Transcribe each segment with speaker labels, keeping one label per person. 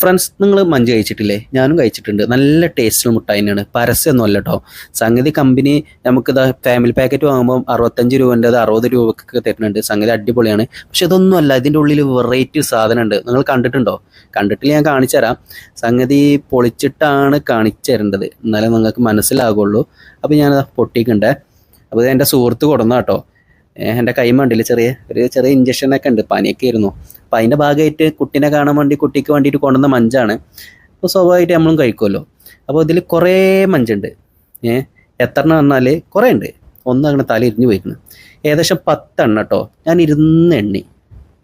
Speaker 1: Friends നിങ്ങൾ Munch കഴിച്ചിട്ടില്ലേ? ഞാനും കഴിച്ചിട്ടുണ്ട്. നല്ല ടേസ്റ്റുള്ള മുട്ട തന്നെയാണ്. പരസ്യമൊന്നും അല്ല കേട്ടോ സംഗതി കമ്പനി നമുക്ക് ഇതാ ഫാമിലി പാക്കറ്റ് വാങ്ങുമ്പോൾ അറുപത്തഞ്ച് രൂപന്റെ അത് അറുപത് രൂപക്കൊക്കെ തരുന്നുണ്ട്. സംഗതി അടിപൊളിയാണ്. പക്ഷെ ഇതൊന്നും അല്ല ഇതിന്റെ ഉള്ളിൽ വെറൈറ്റി സാധനമുണ്ട്. നിങ്ങൾ കണ്ടിട്ടുണ്ടോ? കണ്ടിട്ടില്ല ഞാൻ കാണിച്ചു തരാം. സംഗതി പൊളിച്ചിട്ടാണ് കാണിച്ചു തരേണ്ടത്. എന്നാലേ നിങ്ങൾക്ക് മനസ്സിലാകുള്ളൂ. അപ്പോൾ ഞാനത് പൊട്ടിക്കണ്ടേ. അപ്പോൾ ഇത് എന്റെ സുഹൃത്ത് കൊടുന്ന കേട്ടോ എന്റെ കൈ മണ്ടില്ല ചെറിയ ഒരു ചെറിയ ഇഞ്ചക്ഷനൊക്കെ ഉണ്ട്. പനിയൊക്കെ ആയിരുന്നു. അപ്പോൾ അതിന്റെ ഭാഗമായിട്ട് കുട്ടീനെ കാണാൻ വേണ്ടി കുട്ടിക്ക് വേണ്ടിയിട്ട് കൊണ്ടുവന്ന മഞ്ചാണ്. അപ്പോൾ സ്വാഭാവികമായിട്ട് നമ്മളും കഴിക്കുമല്ലോ. അപ്പോൾ ഇതിൽ കുറേ മഞ്ചുണ്ട്. ഏഹ് എത്ര എണ്ണം വന്നാൽ കുറേ ഉണ്ട് ഒന്ന് അങ്ങനെ തല ഇരിഞ്ഞു പോയിരുന്നു ഏകദേശം പത്തെണ്ണം കേട്ടോ. ഞാൻ ഇരുന്ന് എണ്ണി.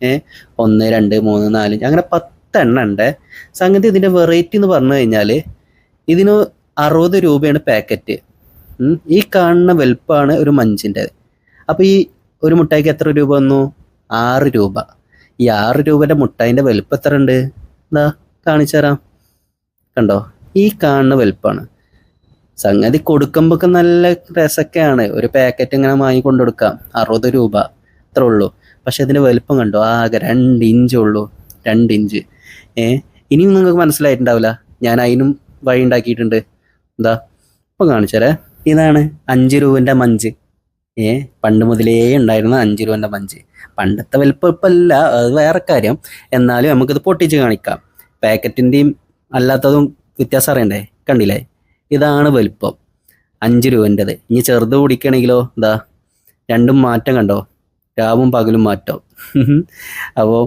Speaker 1: ഏഹ് ഒന്ന് രണ്ട് മൂന്ന് നാല് അങ്ങനെ പത്തെണ്ണം ഉണ്ട്. സംഗതി ഇതിന്റെ വെറൈറ്റി എന്ന് പറഞ്ഞു കഴിഞ്ഞാൽ ഇതിന് അറുപത് രൂപയാണ് പാക്കറ്റ് ഈ കാണുന്ന വലുപ്പമാണ് ഒരു മഞ്ചിന്റെ അപ്പോൾ ഈ ഒരു മുട്ടായിക്ക് എത്ര രൂപ വന്നു? ആറ് രൂപ. ഈ ആറ് രൂപയുടെ മുട്ടായിന്റെ വലുപ്പം എത്ര ഉണ്ട് എന്താ കാണിച്ചു തരാം. കണ്ടോ? ഈ കാണുന്ന വലുപ്പമാണ് സംഗതി കൊടുക്കുമ്പോൾ നല്ല രസമൊക്കെയാണ് ഒരു പാക്കറ്റ് ഇങ്ങനെ വാങ്ങി കൊണ്ടുകൊടുക്കാം. അറുപത് രൂപ. അത്രേ ഉള്ളൂ. പക്ഷെ ഇതിന്റെ വലുപ്പം കണ്ടോ? ആകെ രണ്ട് ഇഞ്ച് ഉള്ളൂ. രണ്ട് ഇഞ്ച്. ഏ ഇനിയും നിങ്ങൾക്ക് മനസ്സിലായിട്ടുണ്ടാവില്ല. ഞാൻ അതിനും വഴി ഉണ്ടാക്കിയിട്ടുണ്ട്. എന്താ ഇപ്പം കാണിച്ചാലേ ഇതാണ് അഞ്ച് രൂപന്റെ മഞ്ച്. ഏ പണ്ട് മുതലേ ഉണ്ടായിരുന്ന അഞ്ച് രൂപന്റെ പഞ്ച്. പണ്ടത്തെ വലിപ്പം ഇപ്പം അല്ല അത് വേറെ കാര്യം. എന്നാലും നമുക്കിത് പൊട്ടിച്ച് കാണിക്കാം. പാക്കറ്റിന്റെയും അല്ലാത്തതും വ്യത്യാസം അറിയണ്ടേ? കണ്ടില്ലേ? ഇതാണ് വലിപ്പം. അഞ്ച് രൂപന്റെത് ഇനി ചെറുത് കുടിക്കണമെങ്കിലോ എന്താ രണ്ടും മാറ്റം കണ്ടോ? രാവും പകലും മാറ്റം. അപ്പോൾ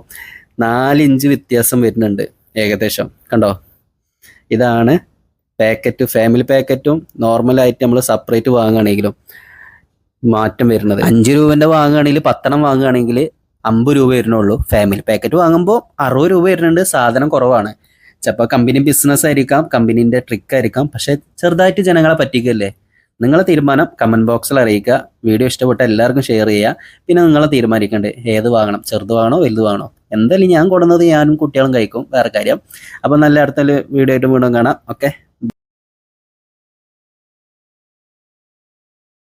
Speaker 1: നാലിഞ്ച് വ്യത്യാസം വരുന്നുണ്ട് ഏകദേശം. കണ്ടോ? ഇതാണ് പാക്കറ്റ് ഫാമിലി പാക്കറ്റും. നോർമലായിട്ട് നമ്മൾ സെപ്പറേറ്റ് വാങ്ങുകയാണെങ്കിലും മാറ്റം വരുന്നത്. അഞ്ച് രൂപന്റെ വാങ്ങുകയാണെങ്കിൽ പത്തെണ്ണം വാങ്ങുകയാണെങ്കിൽ അമ്പത് രൂപ വരുന്നുള്ളൂ. ഫാമിലി പാക്കറ്റ് വാങ്ങുമ്പോൾ അറുപത് രൂപ വരുന്നുണ്ട്. സാധനം കുറവാണ്. ചിലപ്പോൾ കമ്പനി ബിസിനസ് ആയിരിക്കാം കമ്പനീന്റെ ട്രിക്ക് ആയിരിക്കാം. പക്ഷേ ചെറുതായിട്ട് ജനങ്ങളെ പറ്റിക്കല്ലേ? നിങ്ങളെ തീരുമാനം കമന്റ് ബോക്സിൽ അറിയിക്കുക. വീഡിയോ ഇഷ്ടപ്പെട്ട എല്ലാവർക്കും ഷെയർ ചെയ്യുക. പിന്നെ നിങ്ങളെ തീരുമാനിക്കണ്ടേ ഏത് വാങ്ങണം? ചെറുത് വാങ്ങണോ വലുത് വാങ്ങണോ? എന്തായാലും ഞാൻ കൊടുന്നത് ഞാനും കുട്ടികളും കഴിക്കും. വേറെ കാര്യം. അപ്പോൾ നല്ല അടുത്തൊരു വീഡിയോ ആയിട്ട് വീണ്ടും കാണാം. ഓക്കെ